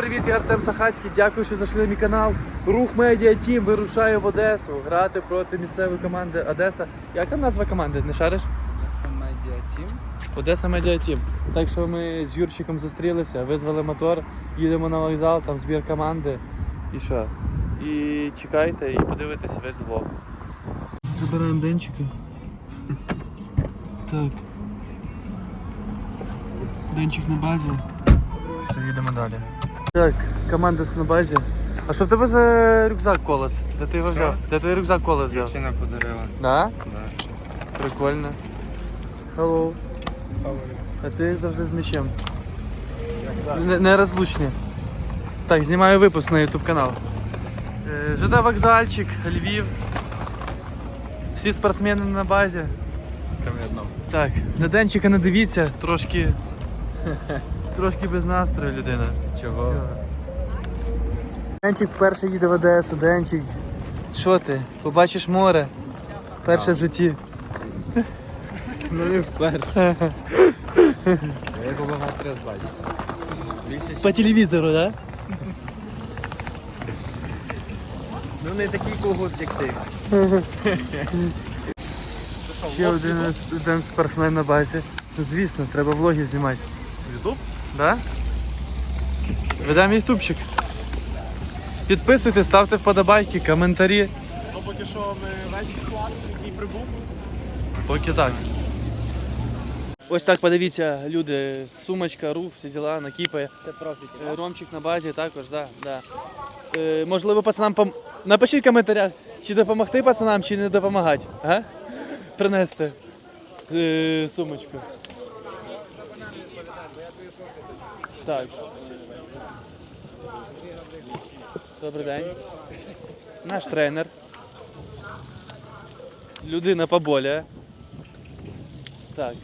привіт, я Артем Сахацький. Дякую, що зайшли на мій канал. Рух Медіа Тім вирушає в Одесу грати проти місцевої команди Одеса. Як там назва команди? Не шариш? Це Media Team. Одеса Медіа Тім. Так що ми з Юрчиком зустрілися, визвали мотор, їдемо на вокзал, там збір команди. І що? І чекайте, і подивитесь весь влог. Забираємо денчика. Так. Денчик на базі. Все, їдемо далі. Так, команда на базі. А що в тебе за рюкзак колес? Де ти його взяв? Де твій рюкзак колес взяв? Дівчина подарила. Да? Да. Прикольно. Hello. А ти завжди з м'ячем. Не- Нерозлучні. Так, знімаю випуск на YouTube канал. Е, ЖД вокзальчик, Львів. Всі спортсмени на базі. Одного. Так, на Денчика не дивіться, трошки. Трошки без настрою людина. Чого? Денчик вперше їде в Одесу, Денчик. Що ти? Побачиш море? Перше в житті. Ну не вперше. Я його багато раз бачив. По телевізору, так? Ну не такий когут, як ти. Ще один, спортсмен на базі. Звісно, треба влоги знімати. Ютуб? Да? Ведемо ютубчик. Підписуйтесь, ставте вподобайки, коментарі. Ну, поки що ми весь склад, який прибув. Поки так. Ось так подивіться, люди, сумочка, рух, всі діла, накіпає. Це профіки. Е, Ромчик на базі також, да, да. Е, можливо, пацанам пом... Напишіть в коментарях, чи допомогти пацанам, чи не допомагати. А? Принести е, сумочку. Так. Добрий день. Наш тренер. Людина поболіє. Так.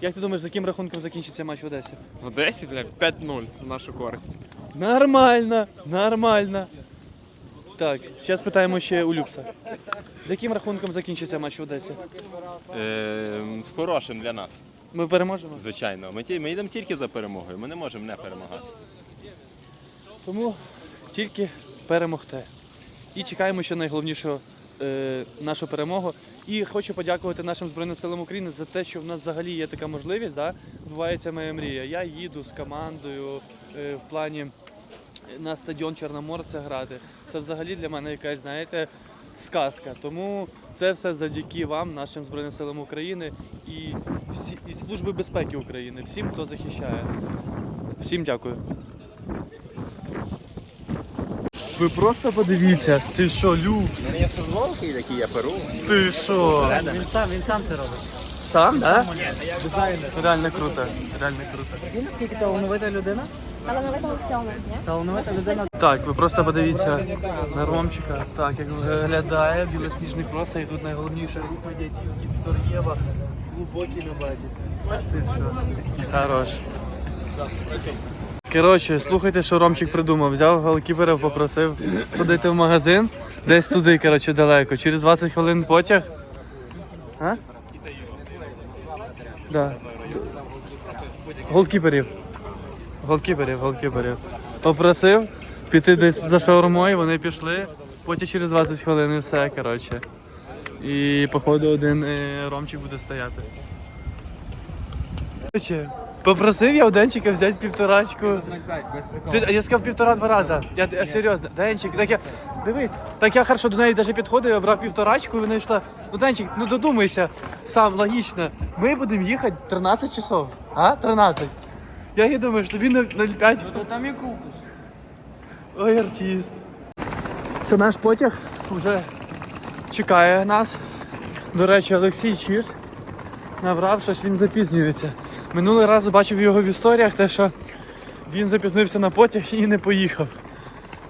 Як ти думаєш, за яким рахунком закінчиться матч в Одесі? В Одесі, бля, 5-0 в нашу користь. Нормально, нормально. Так, зараз питаємо ще у Любса. З яким рахунком закінчиться матч в Одесі? Е, з хорошим для нас, Ми переможемо. звичайно. Ми, ті- ми йдемо тільки за перемогою, ми не можемо не перемагати. Тому тільки перемогти. І чекаємо ще найголовнішого е, нашу перемогу. І хочу подякувати нашим Збройним силам України за те, що в нас взагалі є така можливість. Да? Відбувається моя мрія. Я їду з командою е, в плані на стадіон Чорноморця грати. Це взагалі для мене якась, знаєте, сказка. Тому це все завдяки вам, нашим Збройним силам України і, всі, і Служби безпеки України, всім, хто захищає. Всім дякую. Ви просто подивіться, ти що, Любс? У мене є футболки, які я перу. Ти що? Він сам, він сам це робить. Сам, да? Дизайнер. Реально круто, реально круто. Він наскільки талановита людина? Так, ви просто подивіться на Ромчика, так як виглядає білосніжний крос, і тут найголовніше рух медіатів від Стор'єва, глибокий на базі. Ти що? Хорош. Коротше, слухайте, що Ромчик придумав. Взяв голкіпера, попросив сходити в магазин, десь туди, коротше, далеко. Через 20 хвилин потяг. А? Да. Голкіперів. Голкіперів, голкіперів. Попросив піти десь за шаурмою, вони пішли, потім через 20 хвилин і все, коротше. І походу один е, ромчик буде стояти. Коротше, Попросив я у Денчика взяти півторачку. Ти, я сказав півтора-два рази. Я, я серйозно, Денчик, так я. Дивись, так я хорошо до неї навіть підходив, я брав півторачку, і вона йшла. Ну, Денчик, ну додумайся, сам логічно. Ми будемо їхати 13 часов. А? 13. Я їй думаю, що тобі 0,5. Ну то там і купиш. Ой, артист. Це наш потяг вже чекає нас. До речі, Олексій Чіс набрав щось, він запізнюється. Минулий раз бачив його в історіях, те, що він запізнився на потяг і не поїхав.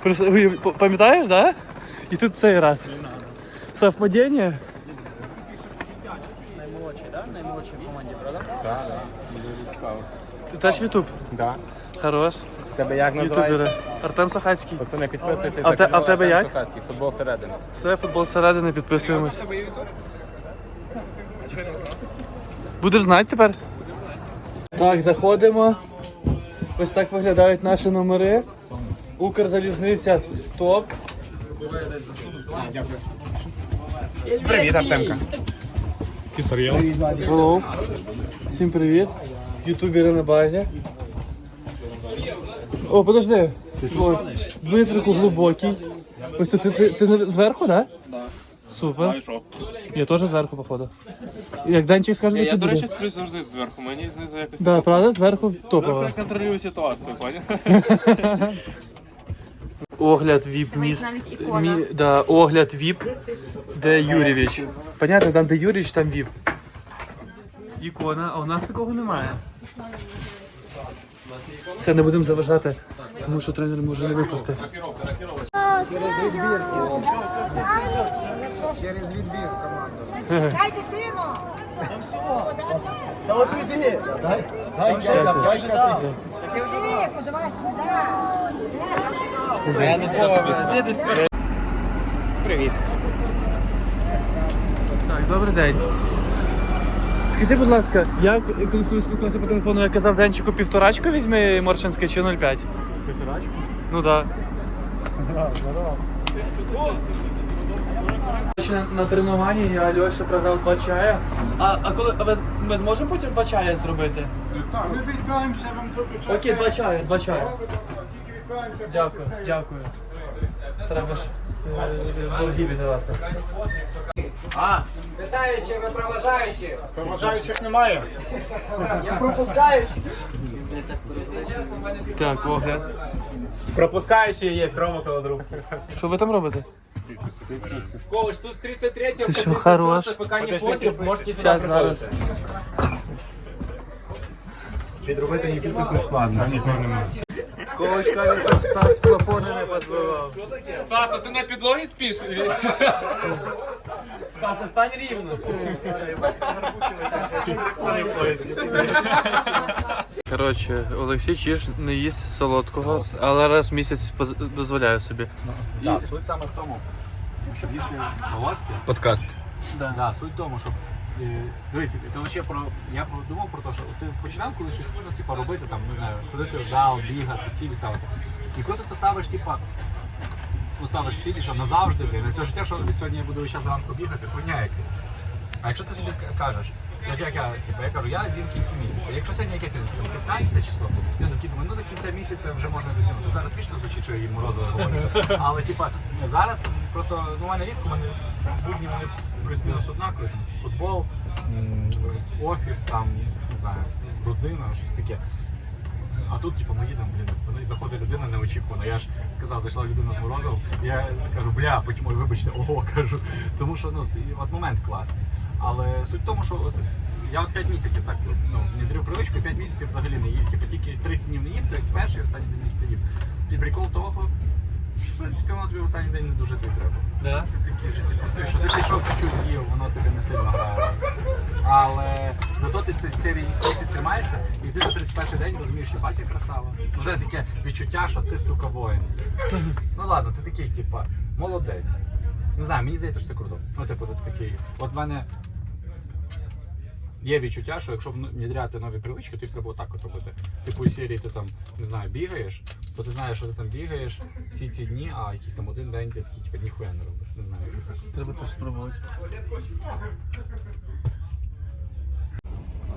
Ви Пам'ятаєш, так? Да? І тут цей раз. Совпадіння? Наймолодший, так? Наймолодший в команді, правда? Так, так. Ти теж Ютуб? Да. Хорош. Тебе як Ютубери. Артем Сахацький. Пацани, підписуйтесь. А в те- а в тебе як? Футбол середини. Все, футбол зсередини, підписуємось. Будеш знати тепер? Так, заходимо. Ось так виглядають наші номери. Укрзалізниця топ. Привіт, Артемка. Hello. Всім привіт. Ютубери на базі. О, подожди. О, Дмитрику глибокий. Ось тут ти, ти, ти зверху, так? Да? Супер. Я теж зверху, походу. Як Данчик скаже, Я, так і до буде. речі, сплю завжди зверху, мені знизу якось Да, правда, зверху топово. Я контролюю ситуацію, поняв? Огляд ВІП міст. Мі, да, огляд ВІП, де Юрійович. Понятно, там де Юрійович, там ВІП. Ікона, а у нас такого немає. Все, не будемо заважати, тому що тренер може не випустити. Через відбір команду. Дай дитину! Та от іди. Дай, дай, дай, дай, дай. Тихо, давай сюди! Привіт. Так, добрий день. Скажи, будь ласка, я коли спілкувався по телефону, я казав Денчику півторачку візьми Моршинське чи 0,5? Півторачку? Ну так. На, на тренуванні я Альоша програв два чая. А, а коли а ви, ми зможемо потім два чая зробити? Так, ми відправимося вам час. Окей, два чая, два чая. Дякую, дякую. Треба ж е, борги віддавати. Питаю, чи ви проважаючі? Проважаючих немає. Я пропускаючий. Так, огляд. Пропускаючий є, Рома Колодруг. Що ви там робите? Ковач, тут з 33 Ти що, хорош? поки не потім, можете сюди Зараз, зараз. приходити. Підробити мені підпис не складно. Коуч каже, щоб Стас плафони не позбивав. Стас, а ти на підлогі спиш? Стас, стань рівно. Коротше, Олексій Чіж не їсть солодкого, але раз в місяць поз- дозволяє собі. Так, суть саме в тому, щоб їсти солодке. Подкаст. Да. Да, суть в тому, щоб. е, Дивись, це ще про. Я подумав про те, що ти починав коли щось ну, типу, робити, там, не знаю, ходити в зал, бігати, цілі ставити. І коли ти ставиш, типа, ну, ставиш цілі, що назавжди, блін, все життя, що від сьогодні я буду весь час зранку бігати, хуйня якась. А якщо ти собі кажеш, як, як я, типу, я кажу, я з'їм кінці місяця. Якщо сьогодні якесь 15 число, я такий думаю, ну до кінця місяця вже можна дотягнути. Зараз смішно звучить, що я їм морозиво говорю. Але типа зараз просто ну, у мене рідко, мене будні вони плюс-мінус однакові. Футбол, офіс, там, не знаю, родина, щось таке. А тут, типу, ми їдемо, блін, вони заходить людина неочікувано. Я ж сказав, зайшла людина з морозом. Я кажу, бля, потім ой, вибачте, ого, кажу. Тому що ну от момент класний. Але суть в тому, що от, я от 5 місяців так ну, внедрив привичку, і 5 місяців взагалі не їм. Типу тільки 30 днів не їм, 31 останній день місяці їм. І прикол того, в принципі воно тобі в останній день не дуже тобі треба. Да? Ти такий типу, ну, ти пішов чуть-чуть з'їв, воно тобі не сильно грає. Але зато ти цей місяць тримаєшся, і ти за 31 день розумієш, що батя красава. Вже таке відчуття, що ти сука воїн. Ну ладно, ти такий, типа, молодець. Не знаю, мені здається, що це круто. Ну, типу, ти такий. От в мене є відчуття, що якщо внедряти нові привички, то їх треба отак от робити. Типу із серії ти там, не знаю, бігаєш, то ти знаєш, що ти там бігаєш всі ці дні, а якийсь там один день ти такий, типу, ніхуя не робиш. Не знаю, якось так. Треба теж спробувати.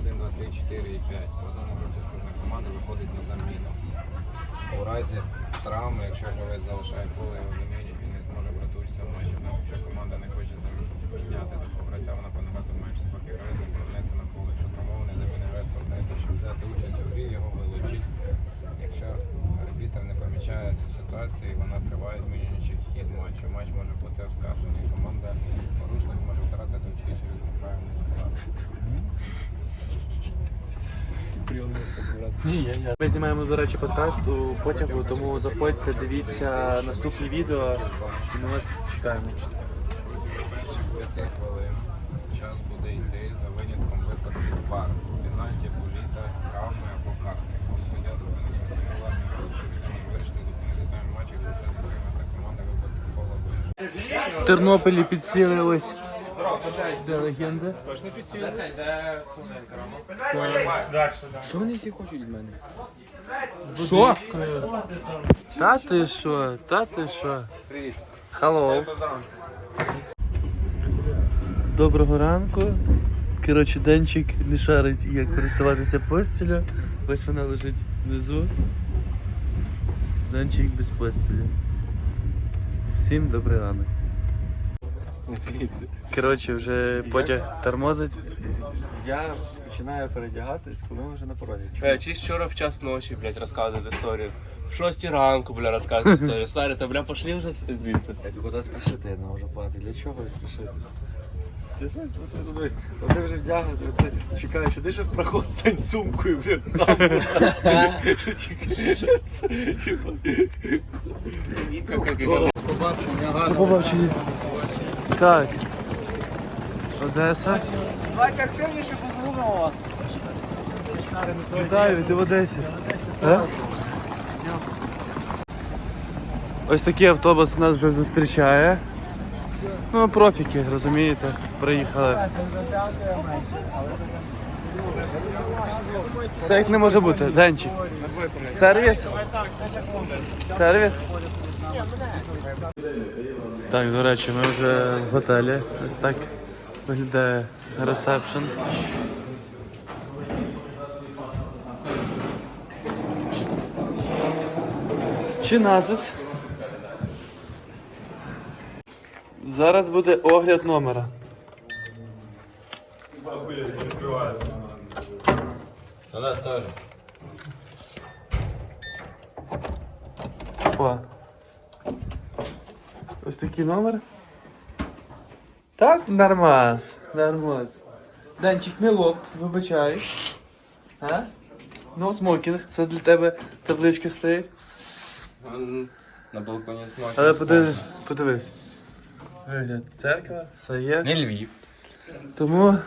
1, 2, 3, 4 і 5. По одному гравцю з кожної команди виходить на заміну. У разі травми, якщо гравець залишає поле його замінять, він не зможе брати участь у матчі. Якщо команда не хоче заміняти такого гравця, вона повинна грати в матч, поки гравець не повернеться на поле. Якщо травмований заміна гравець щоб взяти участь у грі, його вилучить. Якщо арбітр не помічає цю ситуацію, і вона триває, змінюючи хід матчу. Матч може бути оскаржений. Команда порушник може втратити очки через неправильний склад. Ми знімаємо, до речі, подкаст у потягу, тому заходьте, дивіться наступні відео, і ми вас чекаємо. 5 хвилин. Час буде йти за винятком випадків пар. Пенальті, буліта, травми або карти. Коли суддя визначає власне можливість вирішити зупинити тайм матч, якщо це зупиниться команда випадку фола. В Тернополі підсіли ось Де легенди? Що вони всі хочуть від мене? Що? Та ти що? Та ти що? Привіт. Hello. Доброго ранку. Коротше, Денчик не шарить, як користуватися постілю. Ось вона лежить внизу. Денчик без постілі. Всім добрий ранок. Коротше, вже потяг тормозить. Я починаю передягатись, коли ми вже на порозі. Е, Чи вчора в час ночі, блядь, розказують історію. В шостій ранку, бля, розказують історію. Старі, та бля, пошли вже звідти. Куди спішити, я не можу пати. Для чого спішити? Ти знаєш, оце, ну, дивись, ти вже вдягнути, оце чекаєш, іди ще в проход стань сумкою, блін, там. До побачення. Так. Одеса. Давайте активніше позвонимо вас. Вітаю, ти в Одесі. А? Ось такий автобус нас вже зустрічає. Ну, профіки, розумієте, приїхали. Все як не може бути. Денчик. Сервіс? Сервіс? Так, до речі, ми вже в готелі. Ось так виглядає ресепшн. Чи назис? Зараз буде огляд номера. О. Ось такий номер. Так, нормас. Нормас. Данчик, не лофт, вибачай. А? Ну, смокінг, це для тебе табличка стоїть. На балконі смак. Але подивись, подивись. Вигляд церква, все є. Не Львів. Тому.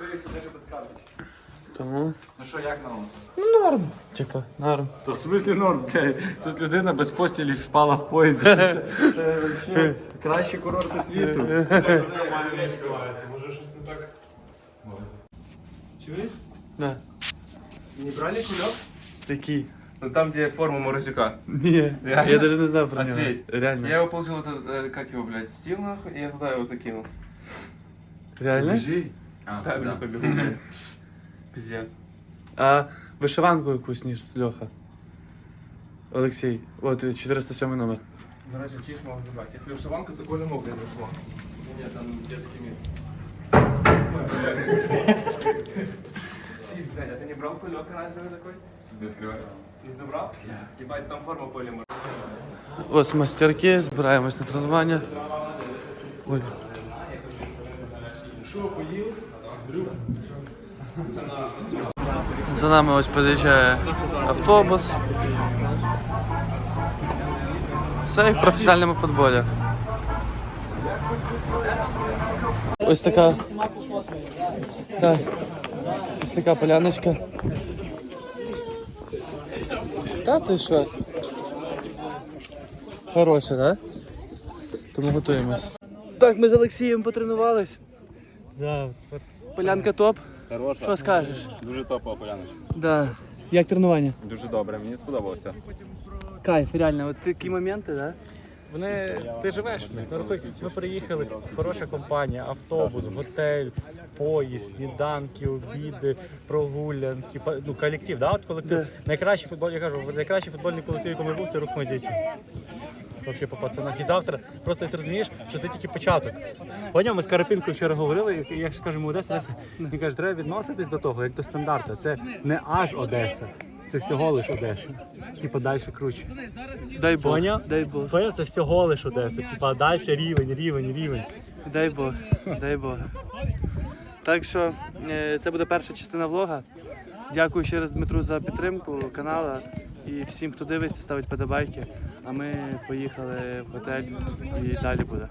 Тому. Ну що, як на вас? Ну, норм. Типа, норм. То в смислі норм, блядь. Тут людина без постілі впала в поїзд. Це, це взагалі кращі курорти світу. Чуєш? Да. Не брали кульок? Такий. Ну там, где форма Морозюка. Ні. Реально? Я даже не знав про нього. Ответь. Реально. Я его положил, вот этот, э, как его, блядь, стил нахуй, и я туда его закинул. Реально? Да, блядь, побегу, блядь. Пиздец. А вишиванку якусь ніж Льоха. Олексій. От 407 номер. Ну, раньше чиш мог забрать. Если вышиванка, то Коля мог, блядь, зашло. Нет, там детский мир. Чиш, блядь, а ты не брал кулек оранжевый такой? Не открывается. Не забрал? Ебать, там форма поле Ось мастерки, збираємось на тренування. Ой. За нами ось під'їжджає автобус. Все як в професіональному футболі. Ось така. Так. Ось така поляночка. Та ти що? Хороше, так? Да? Тому готуємось. Так, ми з Олексієм потренувались. Да, Полянка топ. Хороша. Що скажеш? Дуже топова поляночка. Да. Як тренування? Дуже добре, мені сподобалося. Кайф, реально, от такі моменти, да? Вони, ти живеш в них. Ну, рахуй, ми приїхали, хороша компанія, автобус, готель, поїзд, сніданки, обіди, прогулянки, ну, колектив, да? От колектив. Найкращий футбол, я кажу, найкращий футбольний колектив, якому я був, це рух моїх дітей. Взагалі по пацанах. І завтра просто ти розумієш, що це тільки початок. Поняв, ми з Карапінкою вчора говорили, і як скажемо Одеса, Одеса. Він каже, треба відноситись до того, як до стандарту. Це не аж Одеса, це всього лиш Одеса. Типа далі круче. Дай Бог. Поняв? Дай Бог. Поняв, це всього лиш Одеса. Типа далі рівень, рівень, рівень. Дай Бог. Дай Бог. Так що е, це буде перша частина влога. Дякую ще раз Дмитру за підтримку каналу і всім, хто дивиться, ставить подобайки. А ми поїхали в готель і далі буде.